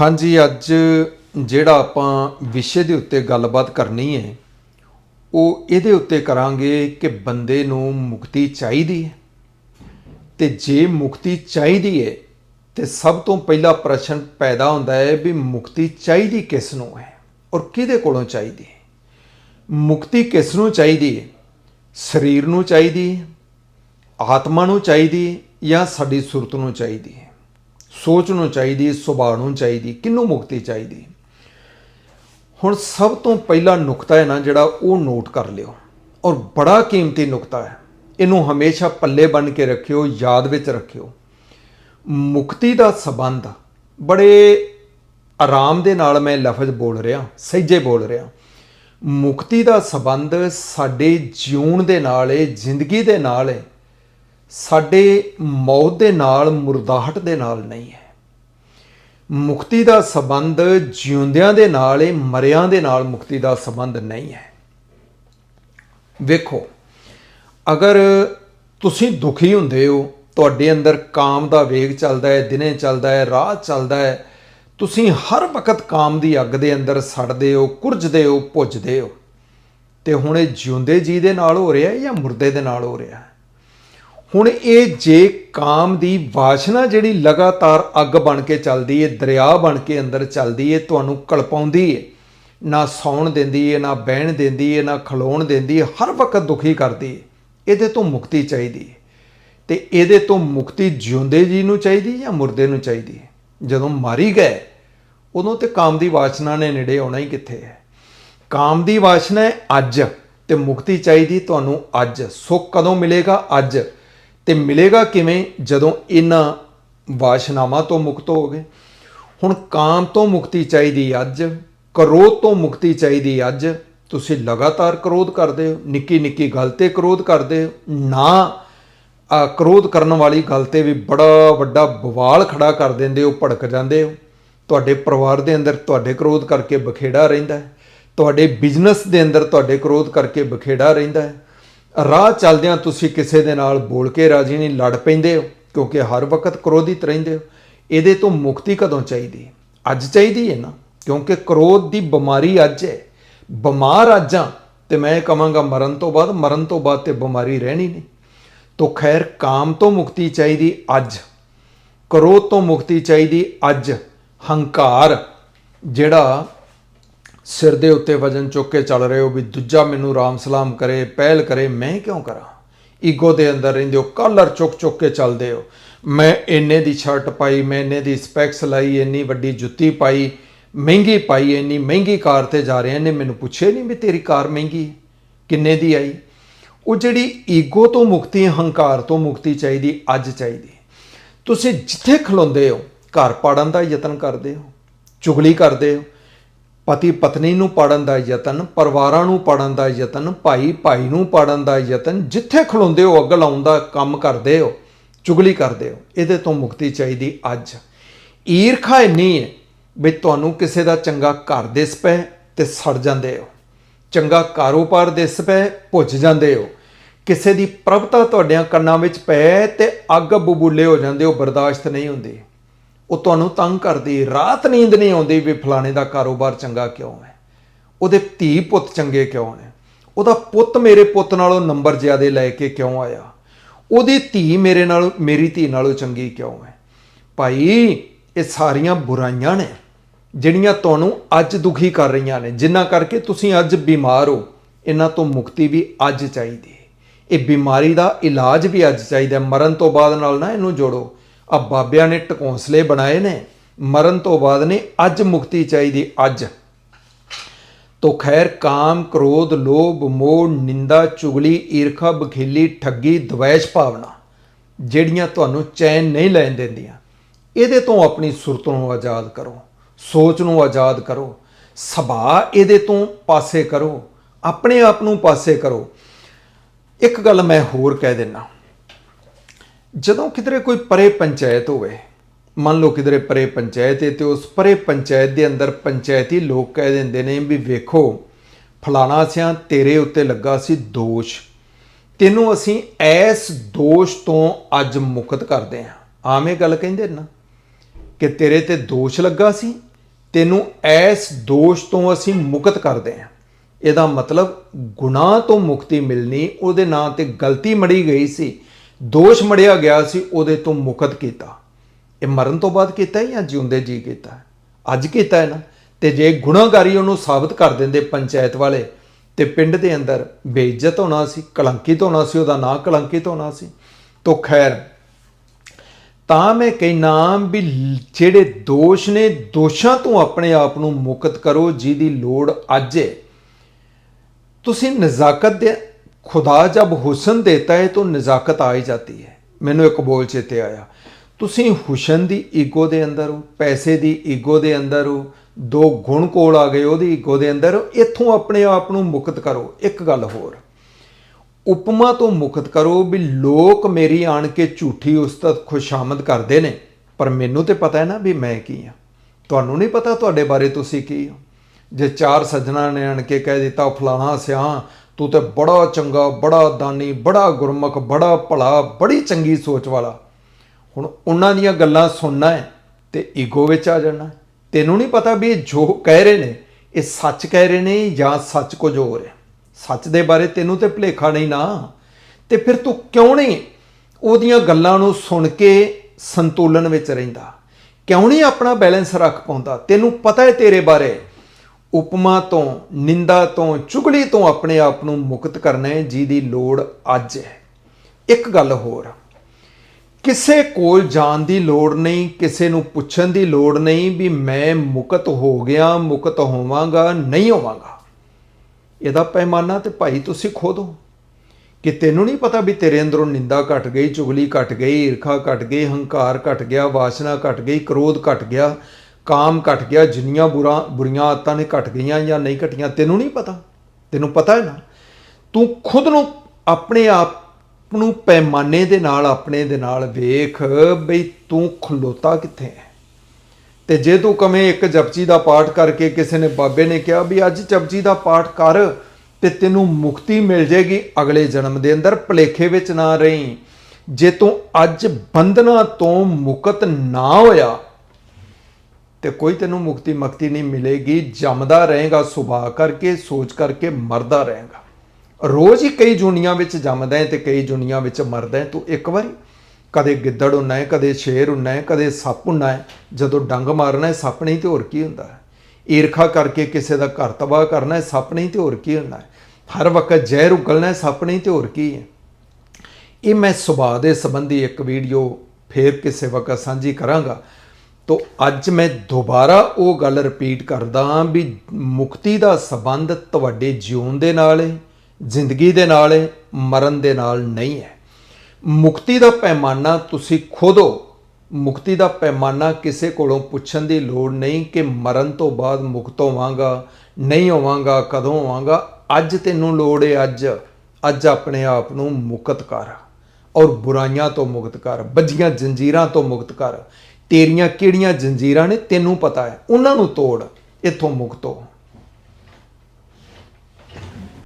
ਹਾਂਜੀ, ਅੱਜ ਜਿਹੜਾ ਆਪਾਂ ਵਿਸ਼ੇ ਦੇ ਉੱਤੇ ਗੱਲਬਾਤ ਕਰਨੀ ਹੈ, ਉਹ ਇਹਦੇ ਉੱਤੇ ਕਰਾਂਗੇ ਕਿ ਬੰਦੇ ਨੂੰ ਮੁਕਤੀ ਚਾਹੀਦੀ ਹੈ। ਤੇ ਜੇ ਮੁਕਤੀ ਚਾਹੀਦੀ ਹੈ, ਤੇ ਸਭ ਤੋਂ ਪਹਿਲਾ ਪ੍ਰਸ਼ਨ ਪੈਦਾ ਹੁੰਦਾ ਹੈ ਵੀ ਮੁਕਤੀ ਚਾਹੀਦੀ ਕਿਸ ਨੂੰ ਹੈ ਔਰ ਕਿਹਦੇ ਕੋਲੋਂ ਚਾਹੀਦੀ ਹੈ? ਮੁਕਤੀ ਕਿਸ ਨੂੰ ਚਾਹੀਦੀ ਹੈ? ਸਰੀਰ ਨੂੰ ਚਾਹੀਦੀ ਹੈ, ਆਤਮਾ ਨੂੰ ਚਾਹੀਦੀ ਹੈ ਜਾਂ ਸਾਡੀ ਸੁਰਤ ਨੂੰ ਚਾਹੀਦੀ ਹੈ? ਸੋਚ ਨੂੰ ਚਾਹੀਦੀ, ਸੁਭਾਅ ਨੂੰ ਚਾਹੀਦੀ, ਕਿਹਨੂੰ ਮੁਕਤੀ ਚਾਹੀਦੀ? ਹੁਣ ਸਭ ਤੋਂ ਪਹਿਲਾ ਨੁਕਤਾ ਹੈ ਨਾ ਜਿਹੜਾ ਉਹ ਨੋਟ ਕਰ ਲਿਓ। ਔਰ ਬੜਾ ਕੀਮਤੀ ਨੁਕਤਾ ਹੈ। ਇਹਨੂੰ ਹਮੇਸ਼ਾ ਪੱਲੇ ਬਣ ਕੇ ਰੱਖਿਓ, ਯਾਦ ਵਿੱਚ ਰੱਖਿਓ। ਮੁਕਤੀ ਦਾ ਸਬੰਧ ਬੜੇ ਆਰਾਮ ਦੇ ਨਾਲ ਮੈਂ ਲਫ਼ਜ਼ ਬੋਲ ਰਿਹਾ, ਸਹਿਜੇ ਬੋਲ ਰਿਹਾ। ਮੁਕਤੀ ਦਾ ਸਬੰਧ ਸਾਡੇ ਜਿਉਣ ਦੇ ਨਾਲ ਹੈ, ਜ਼ਿੰਦਗੀ ਦੇ ਨਾਲ ਹੈ। ਸਾਡੇ ਮੌਤ ਦੇ ਨਾਲ, ਮੁਰਦਾਹਟ ਦੇ ਨਾਲ ਨਹੀਂ ਹੈ। ਮੁਕਤੀ ਦਾ ਸਬੰਧ ਜਿਉਂਦਿਆਂ ਦੇ ਨਾਲ ਹੈ ਮਰਿਆਂ ਦੇ ਨਾਲ ਮੁਕਤੀ ਦਾ ਸਬੰਧ ਨਹੀਂ ਹੈ। ਵੇਖੋ, ਅਗਰ ਤੁਸੀਂ ਦੁਖੀ ਹੁੰਦੇ ਹੋ, ਤੁਹਾਡੇ ਅੰਦਰ ਕਾਮ ਦਾ ਵੇਗ ਚੱਲਦਾ ਹੈ, ਦਿਨੇ ਚੱਲਦਾ ਹੈ, ਰਾਹ ਚੱਲਦਾ ਹੈ, ਤੁਸੀਂ ਹਰ ਵਕਤ ਕਾਮ ਦੀ ਅੱਗ ਦੇ ਅੰਦਰ ਸੜਦੇ ਹੋ, ਕੁਰਜਦੇ ਹੋ ਭੁੱਜਦੇ ਹੋ, ਤੇ ਹੁਣ ਇਹ ਜਿਉਂਦੇ ਜੀ ਦੇ ਨਾਲ ਹੋ ਰਿਹਾ ਹੈ ਜਾਂ ਮੁਰਦੇ ਦੇ ਨਾਲ ਹੋ ਰਿਹਾ ਹੈ? ਹੁਣ ਇਹ ਜੇ ਕਾਮ ਦੀ ਵਾਸ਼ਨਾ ਜਿਹੜੀ ਲਗਾਤਾਰ ਅੱਗ ਬਣ ਕੇ ਚੱਲਦੀ ਏ, ਦਰਿਆ ਬਣ ਕੇ ਅੰਦਰ ਚੱਲਦੀ ਏ, ਤੁਹਾਨੂੰ ਕਲਪਾਉਂਦੀ ਏ। ਨਾ ਸੌਣ ਦਿੰਦੀ ਏ, ਨਾ ਬਹਿਣ ਦਿੰਦੀ ਏ, ਨਾ ਖਲੋਣ ਦਿੰਦੀ ਏ, ਹਰ ਵਕਤ ਦੁਖੀ ਕਰਦੀ ਏ। ਇਹਦੇ ਤੋਂ ਮੁਕਤੀ ਚਾਹੀਦੀ ਏ। ਤੇ ਇਹਦੇ ਤੋਂ ਮੁਕਤੀ ਜਿਉਂਦੇ ਜੀ ਨੂੰ ਚਾਹੀਦੀ ਜਾਂ ਮੁਰਦੇ ਨੂੰ ਚਾਹੀਦੀ ਏ? ਜਦੋਂ ਮਾਰੀ ਗਏ, ਉਦੋਂ ਤੇ ਕਾਮ ਦੀ ਵਾਸ਼ਨਾ ਨੇ ਨੇੜੇ ਆਉਣਾ ਹੀ ਕਿੱਥੇ ਹੈ? ਕਾਮ ਦੀ ਵਾਸ਼ਨਾ ਹੈ ਅੱਜ ਤੇ ਮੁਕਤੀ ਚਾਹੀਦੀ ਤੁਹਾਨੂੰ ਅੱਜ। ਸੁੱਖ ਕਦੋਂ ਮਿਲੇਗਾ? ਅੱਜ। ਤੇ ਮਿਲੇਗਾ ਕਿਵੇਂ ਜਦੋਂ ਇਹਨਾਂ ਵਾਸ਼ਨਾਵਾਂ ਤੋਂ ਮੁਕਤ ਹੋਗੇ ਹੁਣ ਕਾਮ ਤੋਂ ਮੁਕਤੀ ਚਾਹੀਦੀ ਅੱਜ, ਕਰੋਧ ਤੋਂ ਮੁਕਤੀ ਚਾਹੀਦੀ ਅੱਜ। ਤੁਸੀਂ ਲਗਾਤਾਰ ਕਰੋਧ ਕਰਦੇ ਹੋ ਨਿੱਕੀ ਨਿੱਕੀ ਗੱਲ ਤੇ ਕਰੋਧ ਕਰਦੇ ਹੋ। ਨਾ ਆ ਕਰੋਧ ਕਰਨ ਵਾਲੀ ਗੱਲ ਤੇ ਵੀ ਬੜਾ ਵੱਡਾ ਬਵਾਲ ਖੜਾ ਕਰ ਦਿੰਦੇ ਹੋ, ਭੜਕ ਜਾਂਦੇ ਹੋ। ਤੁਹਾਡੇ ਪਰਿਵਾਰ ਦੇ ਅੰਦਰ ਤੁਹਾਡੇ ਕਰੋਧ ਕਰਕੇ ਬਖੇੜਾ ਰਹਿੰਦਾ ਹੈ। ਤੁਹਾਡੇ ਬਿਜ਼ਨਸ ਦੇ ਅੰਦਰ ਤੁਹਾਡੇ ਕਰੋਧ ਕਰਕੇ ਬਖੇੜਾ ਰਹਿੰਦਾ ਹੈ। ਰਾਹ ਚੱਲਦਿਆਂ ਤੁਸੀਂ ਕਿਸੇ ਦੇ ਨਾਲ ਬੋਲ ਕੇ ਰਾਜੀ ਨਹੀਂ ਲੜ ਪੈਂਦੇ ਹੋ, ਕਿਉਂਕਿ ਹਰ ਵਕਤ ਕ੍ਰੋਧਿਤ ਰਹਿੰਦੇ ਹੋ। ਇਹਦੇ ਤੋਂ ਮੁਕਤੀ ਕਦੋਂ ਚਾਹੀਦੀ ਹੈ? ਅੱਜ ਚਾਹੀਦੀ ਹੈ ਨਾ, ਕਿਉਂਕਿ ਕ੍ਰੋਧ ਦੀ ਬਿਮਾਰੀ ਅੱਜ ਹੈ। ਬਿਮਾਰ ਅੱਜ ਹਾਂ ਤੇ ਮੈਂ ਕਹਾਂਗਾ, ਮਰਨ ਤੋਂ ਬਾਅਦ, ਮਰਨ ਤੋਂ ਬਾਅਦ ਤੇ ਬਿਮਾਰੀ ਰਹਿਣੀ ਨਹੀਂ। ਤੋ ਖੈਰ, ਕਾਮ ਤੋਂ ਮੁਕਤੀ ਚਾਹੀਦੀ ਅੱਜ। ਕ੍ਰੋਧ ਤੋਂ ਮੁਕਤੀ ਚਾਹੀਦੀ ਅੱਜ। ਹੰਕਾਰ, ਜਿਹੜਾ ਸਿਰ ਦੇ ਉੱਤੇ ਵਜਨ ਚੁੱਕ ਕੇ ਚੱਲ ਰਹੇ ਹੋ ਵੀ ਦੂਜਾ ਮੈਨੂੰ ਰਾਮ ਸਲਾਮ ਕਰੇ, ਪਹਿਲ ਕਰੇ, ਮੈਂ ਕਿਉਂ ਕਰਾਂ? ਈਗੋ ਦੇ ਅੰਦਰ ਰਹਿੰਦੇ ਹੋ, ਕਾਲਰ ਚੁੱਕ ਚੁੱਕ ਕੇ ਚੱਲਦੇ ਹੋ। ਮੈਂ ਇੰਨੇ ਦੀ ਸ਼ਰਟ ਪਾਈ, ਮੈਂ ਇੰਨੇ ਦੀ ਸਪੈਕਸ ਲਾਈ, ਇੰਨੀ ਵੱਡੀ ਜੁੱਤੀ ਪਾਈ, ਮਹਿੰਗੀ ਪਾਈ, ਇੰਨੀ ਮਹਿੰਗੀ ਕਾਰ ਤੇ ਜਾ ਰਹੇ ਨੇ ਮੈਨੂੰ ਪੁੱਛੇ ਨਹੀਂ ਵੀ ਤੇਰੀ ਕਾਰ ਮਹਿੰਗੀ ਕਿੰਨੇ ਦੀ ਆਈ? ਉਹ ਜਿਹੜੀ ਈਗੋ ਤੋਂ ਮੁਕਤੀ ਹੰਕਾਰ ਤੋਂ ਮੁਕਤੀ ਚਾਹੀਦੀ, ਅੱਜ ਚਾਹੀਦੀ ਤੁਸੀਂ ਜਿੱਥੇ ਖਲੋਂਦੇ ਹੋ, ਘਰ ਪਾੜਨ ਦਾ ਯਤਨ ਕਰਦੇ ਹੋ, ਚੁਗਲੀ ਕਰਦੇ ਹੋ ਪਤੀ ਪਤਨੀ ਨੂੰ ਪਾੜਨ ਦਾ ਯਤਨ, ਪਰਿਵਾਰਾਂ ਨੂੰ ਪਾੜਨ ਦਾ ਯਤਨ, ਭਾਈ ਭਾਈ ਨੂੰ ਪਾੜਨ ਦਾ ਯਤਨ, ਜਿੱਥੇ ਖਲੋਂਦੇ ਹੋ, ਅੱਗ ਲਾਉਣ ਦਾ ਕੰਮ ਕਰਦੇ ਹੋ, ਚੁਗਲੀ ਕਰਦੇ ਹੋ, ਇਹਦੇ ਤੋਂ ਮੁਕਤੀ ਚਾਹੀਦੀ ਅੱਜ। ਈਰਖਾ ਇੰਨੀ ਹੈ ਵੀ ਤੁਹਾਨੂੰ ਕਿਸੇ ਦਾ ਚੰਗਾ ਘਰ ਦਿਸ ਪਏ ਤੇ ਸੜ ਜਾਂਦੇ ਹੋ। ਚੰਗਾ ਕਾਰੋਬਾਰ ਦਿਸ ਪਏ, ਭੁੱਜ ਜਾਂਦੇ ਹੋ। ਕਿਸੇ ਦੀ ਪ੍ਰਭਤਾ ਤੁਹਾਡਿਆਂ ਕੰਨਾਂ ਵਿੱਚ ਪਏ ਤੇ ਅੱਗ ਬਬੂਲੇ ਹੋ ਜਾਂਦੇ ਹੋ, ਬਰਦਾਸ਼ਤ ਨਹੀਂ ਹੁੰਦੀ। ਉਹ ਤੁਹਾਨੂੰ ਤੰਗ ਕਰਦੀ ਰਾਤ ਨੀਂਦ ਨਹੀਂ ਆਉਂਦੀ ਵੀ ਫਲਾਣੇ ਦਾ ਕਾਰੋਬਾਰ ਚੰਗਾ ਕਿਉਂ ਹੈ? ਉਹਦੇ ਧੀ ਪੁੱਤ ਚੰਗੇ ਕਿਉਂ ਨੇ? ਉਹਦਾ ਪੁੱਤ ਮੇਰੇ ਪੁੱਤ ਨਾਲੋਂ ਨੰਬਰ ਜ਼ਿਆਦੇ ਲੈ ਕੇ ਕਿਉਂ ਆਇਆ? ਉਹਦੀ ਧੀ ਮੇਰੇ ਨਾਲ, ਮੇਰੀ ਧੀ ਨਾਲੋਂ ਚੰਗੀ ਕਿਉਂ ਹੈ? ਭਾਈ, ਇਹ ਸਾਰੀਆਂ ਬੁਰਾਈਆਂ ਨੇ, ਜਿਹੜੀਆਂ ਤੁਹਾਨੂੰ ਅੱਜ ਦੁਖੀ ਕਰ ਰਹੀਆਂ ਨੇ। ਜਿੰਨਾ ਕਰਕੇ ਤੁਸੀਂ ਅੱਜ ਬਿਮਾਰ ਹੋ, ਇਹਨਾਂ ਤੋਂ ਮੁਕਤੀ ਵੀ ਅੱਜ ਚਾਹੀਦੀ ਹੈ। ਇਹ ਬਿਮਾਰੀ ਦਾ ਇਲਾਜ ਵੀ ਅੱਜ ਚਾਹੀਦਾ ਮਰਨ ਤੋਂ ਬਾਅਦ ਨਾਲ ਨਾ ਇਹਨੂੰ ਜੋੜੋ। ਆ ਬਾਬਿਆਂ ਨੇ ਟਕੌਂਸਲੇ ਬਣਾਏ ਨੇ, ਮਰਨ ਤੋਂ ਬਾਅਦ ਨੇ ਅੱਜ ਮੁਕਤੀ ਚਾਹੀਦੀ, ਅੱਜ। ਤੋ ਖੈਰ ਕਾਮ, ਕ੍ਰੋਧ, ਲੋਭ, ਮੋਹ, ਨਿੰਦਾ, ਚੁਗਲੀ, ਈਰਖਾ, ਬਖੀਲੀ, ਠੱਗੀ, ਦਵੈਸ਼ ਭਾਵਨਾ, ਜਿਹੜੀਆਂ ਤੁਹਾਨੂੰ ਚੈਨ ਨਹੀਂ ਲੈਣ ਦਿੰਦੀਆਂ, ਇਹਦੇ ਤੋਂ ਆਪਣੀ ਸੁਰਤ ਨੂੰ ਆਜ਼ਾਦ ਕਰੋ, ਸੋਚ ਨੂੰ ਆਜ਼ਾਦ ਕਰੋ ਸੁਭਾਅ ਇਹਦੇ ਤੋਂ ਪਾਸੇ ਕਰੋ, ਆਪਣੇ ਆਪ ਨੂੰ ਪਾਸੇ ਕਰੋ। ਇੱਕ ਗੱਲ ਮੈਂ ਹੋਰ ਕਹਿ ਦਿੰਨਾ। ਜਦੋਂ ਕਿਧਰੇ ਕੋਈ ਪਰੇ ਪੰਚਾਇਤ ਹੋਵੇ, ਮੰਨ ਲਓ ਕਿਧਰੇ ਪਰੇ ਪੰਚਾਇਤ ਹੈ ਤੇ ਉਸ ਪਰੇ ਪੰਚਾਇਤ ਦੇ ਅੰਦਰ ਪੰਚਾਇਤੀ ਲੋਕ ਕਹਿ ਦਿੰਦੇ ਨੇ ਵੀ ਵੇਖੋ, ਫਲਾਣਾ ਸਿਆਂ ਤੇਰੇ ਉੱਤੇ ਲੱਗਾ ਸੀ ਦੋਸ਼। ਤੈਨੂੰ ਅਸੀਂ ਐਸ ਦੋਸ਼ ਤੋਂ ਅੱਜ ਮੁਕਤ ਕਰਦੇ ਹਾਂ ਆਵੇਂ ਗੱਲ ਕਹਿੰਦੇ ਨਾ ਕਿ ਤੇਰੇ ਤੇ ਦੋਸ਼ ਲੱਗਾ ਸੀ, ਤੈਨੂੰ ਐਸ ਦੋਸ਼ ਤੋਂ ਅਸੀਂ ਮੁਕਤ ਕਰਦੇ ਹਾਂ ਇਹਦਾ ਮਤਲਬ ਗੁਨਾਹ ਤੋਂ ਮੁਕਤੀ ਮਿਲਣੀ, ਉਹਦੇ ਨਾਂ ਤੇ ਗਲਤੀ ਮੜੀ ਗਈ ਸੀ। ਦੋਸ਼ ਮੜਿਆ ਗਿਆ ਸੀ, ਉਹਦੇ ਤੋਂ ਮੁਕਤ ਕੀਤਾ। ਇਹ ਮਰਨ ਤੋਂ ਬਾਅਦ ਕੀਤਾ ਜਾਂ ਜਿਉਂਦੇ ਜੀ ਕੀਤਾ ਅੱਜ ਕੀਤਾ ਹੈ ਨਾ। ਤੇ ਜੇ ਗੁਨਾਹਗਾਰੀ ਉਹਨੂੰ ਸਾਬਤ ਕਰ ਦਿੰਦੇ ਪੰਚਾਇਤ ਵਾਲੇ, ਤੇ ਪਿੰਡ ਦੇ ਅੰਦਰ ਬੇਇੱਜ਼ਤ ਹੋਣਾ ਸੀ, ਕਲੰਕਿਤ ਹੋਣਾ ਸੀ, ਉਹਦਾ ਨਾਂ ਕਲੰਕਿਤ ਹੋਣਾ ਸੀ, ਤੋ ਖੈਰ, ਤਾਂ ਮੈਂ ਕਹਿਣਾ ਵੀ ਜਿਹੜੇ ਦੋਸ਼ ਨੇ, ਦੋਸ਼ਾਂ ਤੋਂ ਆਪਣੇ ਆਪ ਨੂੰ ਮੁਕਤ ਕਰੋ, ਜਿਹਦੀ ਲੋੜ ਅੱਜ ਹੈ। ਤੁਸੀਂ ਨਜ਼ਾਕਤ ਦੇ ਖੁਦਾ ਜਬ ਹੁਸਨ ਦੇਤਾ ਹੈ ਤਾਂ ਨਜ਼ਾਕਤ ਆ ਹੀ ਜਾਂਦੀ ਹੈ। ਮੈਨੂੰ ਇੱਕ ਬੋਲ ਚੇਤੇ ਆਇਆ। ਤੁਸੀਂ ਹੁਸਨ ਦੀ ਈਗੋ ਦੇ ਅੰਦਰ ਹੋ, ਪੈਸੇ ਦੀ ਈਗੋ ਦੇ ਅੰਦਰ ਹੋ, ਦੋ ਗੁਣ ਕੋਲ ਆ ਗਏ ਉਹਦੀ ਈਗੋ ਦੇ ਅੰਦਰ ਇੱਥੋਂ ਆਪਣੇ ਆਪ ਨੂੰ ਮੁਕਤ ਕਰੋ। ਇੱਕ ਗੱਲ ਹੋਰ। ਉਪਮਾ ਤੋਂ ਮੁਕਤ ਕਰੋ ਵੀ ਲੋਕ ਮੇਰੀ ਆਣ ਕੇ ਝੂਠੀ ਉਸਤਤ ਖੁਸ਼ਾਮਦ ਕਰਦੇ ਨੇ। ਪਰ ਮੈਨੂੰ ਤੇ ਪਤਾ ਹੈ ਨਾ ਵੀ ਮੈਂ ਕੀ ਆ ਤੁਹਾਨੂੰ ਨਹੀਂ ਪਤਾ ਤੁਹਾਡੇ ਬਾਰੇ ਤੁਸੀਂ ਕੀ ਹੋ। ਜੇ ਚਾਰ ਸੱਜਣਾ ਨੇ ਆਣ ਕੇ ਕਹਿ ਦਿੱਤਾ ਫਲਾਣਾ ਸਿਆ ਤੂੰ ਤੇ ਬੜਾ ਚੰਗਾ, ਬੜਾ ਦਾਨੀ, ਬੜਾ ਗੁਰਮੁਖ, ਬੜਾ ਭਲਾ, ਬੜੀ ਚੰਗੀ ਸੋਚ ਵਾਲਾ। ਹੁਣ ਉਹਨਾਂ ਦੀਆਂ ਗੱਲਾਂ ਸੁਣਨਾ ਹੈ ਤੇ ਈਗੋ ਵਿੱਚ ਆ ਜਾਣਾ ਤੈਨੂੰ ਨਹੀਂ ਪਤਾ ਵੀ ਇਹ ਜੋ ਕਹਿ ਰਹੇ ਨੇ, ਇਹ ਸੱਚ ਕਹਿ ਰਹੇ ਨੇ ਜਾਂ ਸੱਚ ਕੁਝ ਹੋਰ ਹੈ? ਸੱਚ ਦੇ ਬਾਰੇ ਤੈਨੂੰ ਤੇ ਭੁਲੇਖਾ ਨਹੀਂ ਨਾ। ਤੇ ਫਿਰ ਤੂੰ ਕਿਉਂ ਨਹੀਂ ਉਹਦੀਆਂ ਗੱਲਾਂ ਨੂੰ ਸੁਣ ਕੇ ਸੰਤੁਲਨ ਵਿੱਚ ਰਹਿੰਦਾ? ਕਿਉਂ ਨਹੀਂ ਆਪਣਾ ਬੈਲੈਂਸ ਰੱਖ ਪਾਉਂਦਾ? ਤੈਨੂੰ ਪਤਾ ਹੈ ਤੇਰੇ ਬਾਰੇ। ਉਪਮਾ ਤੋਂ, ਨਿੰਦਾ ਤੋਂ, ਚੁਗਲੀ ਤੋਂ ਆਪਣੇ ਆਪ ਨੂੰ ਮੁਕਤ ਕਰਨਾ ਹੈ ਜਿਹਦੀ ਲੋੜ ਅੱਜ ਹੈ। ਇੱਕ ਗੱਲ ਹੋਰ, ਕਿਸੇ ਕੋਲ ਜਾਣ ਦੀ ਲੋੜ ਨਹੀਂ, ਕਿਸੇ ਨੂੰ ਪੁੱਛਣ ਦੀ ਲੋੜ ਨਹੀਂ ਵੀ ਮੈਂ ਮੁਕਤ ਹੋ ਗਿਆ, ਮੁਕਤ ਹੋਵਾਂਗਾ, ਨਹੀਂ ਹੋਵਾਂਗਾ। ਇਹਦਾ ਪੈਮਾਨਾ ਤੇ ਭਾਈ ਤੁਸੀਂ ਖੋਦੋ। ਕਿ ਤੈਨੂੰ ਨਹੀਂ ਪਤਾ ਵੀ ਤੇਰੇ ਅੰਦਰੋਂ ਨਿੰਦਾ ਘਟ ਗਈ, ਚੁਗਲੀ ਘਟ ਗਈ, ਈਰਖਾ ਘਟ ਗਈ, ਹੰਕਾਰ ਘਟ ਗਿਆ, ਵਾਸਨਾ ਘਟ ਗਈ, ਕ੍ਰੋਧ ਘਟ ਗਿਆ। ਕਾਮ ਘਟ ਗਿਆ, ਜਿੰਨੀਆਂ ਬੁਰਾ, ਬੁਰੀਆਂ ਆਦਤਾਂ ਨੇ ਘਟ ਗਈਆਂ ਜਾਂ ਨਹੀਂ ਘਟੀਆਂ, ਤੈਨੂੰ ਨਹੀਂ ਪਤਾ। ਤੈਨੂੰ ਪਤਾ ਹੈ ਨਾ? ਤੂੰ ਖੁਦ ਨੂੰ ਆਪਣੇ ਆਪ ਨੂੰ ਪੈਮਾਨੇ ਦੇ ਨਾਲ, ਆਪਣੇ ਦੇ ਨਾਲ ਵੇਖ ਬਈ ਤੂੰ ਖਲੋਤਾ ਕਿੱਥੇ ਹੈ। ਤੇ ਜੇ ਤੂੰ ਕਵੇਂ ਇੱਕ ਜਪਜੀ ਦਾ ਪਾਠ ਕਰਕੇ ਕਿਸੇ ਨੇ ਬਾਬੇ ਨੇ ਕਿਹਾ ਵੀ ਅੱਜ ਜਪਜੀ ਦਾ ਪਾਠ ਕਰ ਤੇ ਤੈਨੂੰ ਮੁਕਤੀ ਮਿਲ ਜੇਗੀ ਅਗਲੇ ਜਨਮ ਦੇ ਅੰਦਰ ਭਲੇਖੇ ਵਿੱਚ ਨਾ ਰਹੀਂ। ਜੇ ਤੂੰ ਅੱਜ ਬੰਧਨਾਂ ਤੋਂ ਮੁਕਤ ਨਾ ਹੋਇਆ ਤੇ ਕੋਈ ਤੈਨੂੰ ਮੁਕਤੀ ਮਕਤੀ ਨਹੀਂ ਮਿਲੇਗੀ, ਜੰਮਦਾ ਰਹੇਗਾ, ਸੁਭਾਅ ਕਰਕੇ, ਸੋਚ ਕਰਕੇ ਮਰਦਾ ਰਹੇਗਾ। ਰੋਜ਼ ਹੀ ਕਈ ਜੁਨੀਆਂ ਵਿੱਚ ਜੰਮਦਾ ਹੈ ਤੇ ਕਈ ਜੁਨੀਆਂ ਵਿੱਚ ਮਰਦਾ ਹੈ। ਤੂੰ ਇੱਕ ਵਾਰੀ ਕਦੇ ਗਿੱਦੜ ਹੁੰਨਾ ਹੈ, ਕਦੇ ਸ਼ੇਰ ਹੁੰਨਾ ਹੈ, ਕਦੇ ਸੱਪ ਹੁੰਨਾ ਹੈ, ਜਦੋਂ ਡੰਗ ਮਾਰਨਾ ਹੈ, ਸੱਪ ਨਹੀਂ ਤੇ ਹੋਰ ਕੀ ਹੁੰਦਾ ਹੈ? ਈਰਖਾ ਕਰਕੇ ਕਿਸੇ ਦਾ ਘਰ ਤਬਾਹ ਕਰਨਾ ਹੈ, ਸੱਪ ਨਹੀਂ ਤੇ ਹੋਰ ਕੀ ਹੁੰਦਾ ਹੈ? ਹਰ ਵਕਤ ਜ਼ਹਿਰ ਉਗਲਣਾ ਹੈ, ਸੱਪ ਨਹੀਂ ਤੇ ਹੋਰ ਕੀ ਹੈ? ਇਹ ਮੈਂ ਸੁਭਾਅ ਦੇ ਸੰਬੰਧੀ ਇੱਕ ਵੀਡੀਓ ਫੇਰ ਕਿਸੇ ਵਕਤ ਸਾਂਝੀ ਕਰਾਂਗਾ। ਤੋ ਅੱਜ ਮੈਂ ਦੁਬਾਰਾ ਉਹ ਗੱਲ ਰਿਪੀਟ ਕਰਦਾ ਹਾਂ ਵੀ ਮੁਕਤੀ ਦਾ ਸੰਬੰਧ ਤੁਹਾਡੇ ਜਿਉਣ ਦੇ ਨਾਲ ਹੈ, ਜ਼ਿੰਦਗੀ ਦੇ ਨਾਲ ਹੈ, ਮਰਨ ਦੇ ਨਾਲ ਨਹੀਂ ਹੈ। ਮੁਕਤੀ ਦਾ ਪੈਮਾਨਾ ਤੁਸੀਂ ਖੁਦ ਹੋ। ਮੁਕਤੀ ਦਾ ਪੈਮਾਨਾ ਕਿਸੇ ਕੋਲੋਂ ਪੁੱਛਣ ਦੀ ਲੋੜ ਨਹੀਂ ਕਿ ਮਰਨ ਤੋਂ ਬਾਅਦ ਮੁਕਤ ਹੋਵਾਂਗਾ, ਨਹੀਂ ਹੋਵਾਂਗਾ, ਕਦੋਂ ਹੋਵਾਂਗਾ। ਅੱਜ ਤੈਨੂੰ ਲੋੜ ਹੈ ਅੱਜ। ਅੱਜ ਆਪਣੇ ਆਪ ਨੂੰ ਮੁਕਤ ਕਰ। ਔਰ ਬੁਰਾਈਆਂ ਤੋਂ ਮੁਕਤ ਕਰ ਬੱਜੀਆਂ ਜੰਜੀਰਾਂ ਤੋਂ ਮੁਕਤ ਕਰ। ਤੇਰੀਆਂ ਕਿਹੜੀਆਂ ਜੰਜੀਰਾਂ ਨੇ ਤੈਨੂੰ ਪਤਾ ਹੈ? ਉਹਨਾਂ ਨੂੰ ਤੋੜ ਇੱਥੋਂ ਮੁਕਤ ਹੋ।